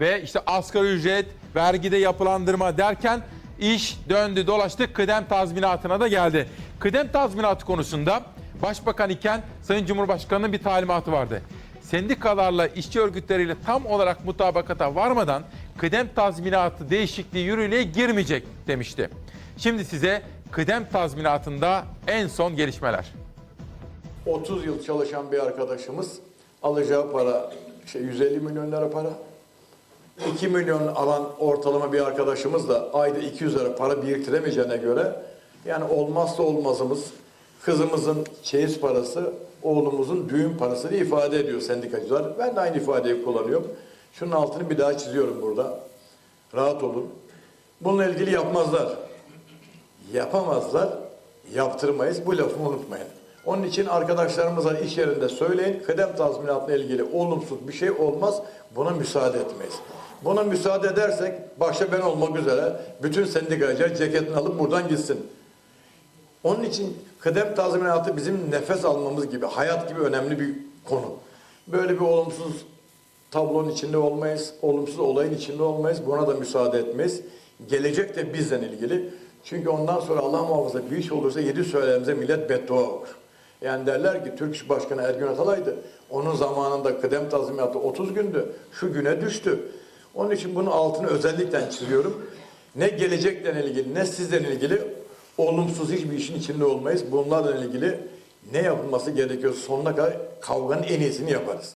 ve işte asgari ücret, vergide yapılandırma derken iş döndü dolaştı kıdem tazminatına da geldi. Kıdem tazminatı konusunda Başbakan iken Sayın Cumhurbaşkanı'nın bir talimatı vardı. Sendikalarla işçi örgütleriyle tam olarak mutabakata varmadan kıdem tazminatı değişikliği yürürlüğe girmeyecek demişti. Şimdi size kıdem tazminatında en son gelişmeler. 30 yıl çalışan bir arkadaşımız alacağı para şey 150 milyon lira para. 2 milyon alan ortalama bir arkadaşımız da ayda 200 lira para biriktiremeyeceğine göre yani olmazsa olmazımız kızımızın çeyiz parası, oğlumuzun düğün parasını ifade ediyor sendikacılar. Ben de aynı ifadeyi kullanıyorum. Şunun altını bir daha çiziyorum burada. Rahat olun. Bununla ilgili yapmazlar yapamazlar, yaptırmayız. Bu lafımı unutmayın. Onun için arkadaşlarımıza iş yerinde söyleyin, kıdem tazminatına ilgili olumsuz bir şey olmaz, buna müsaade etmeyiz. Buna müsaade edersek, başta ben olmak üzere bütün sendikacılar ceketini alıp buradan gitsin. Onun için kıdem tazminatı bizim nefes almamız gibi, hayat gibi önemli bir konu. Böyle bir olumsuz tablonun içinde olmayız, olumsuz olayın içinde olmayız, buna da müsaade etmeyiz. Gelecek de bizden ilgili. Çünkü ondan sonra Allah muhafaza bir iş olursa yedi söylemimize millet beddua olur. Yani derler ki Türk İş Başkanı Ergün Atalay'dı. Onun zamanında kıdem tazminatı 30 gündü. Şu güne düştü. Onun için bunun altını özellikle çiziyorum. Ne gelecekle ilgili ne sizden ilgili olumsuz hiçbir işin içinde olmayız. Bunlarla ilgili ne yapılması gerekiyor sonuna kadar kavganın en iyisini yaparız.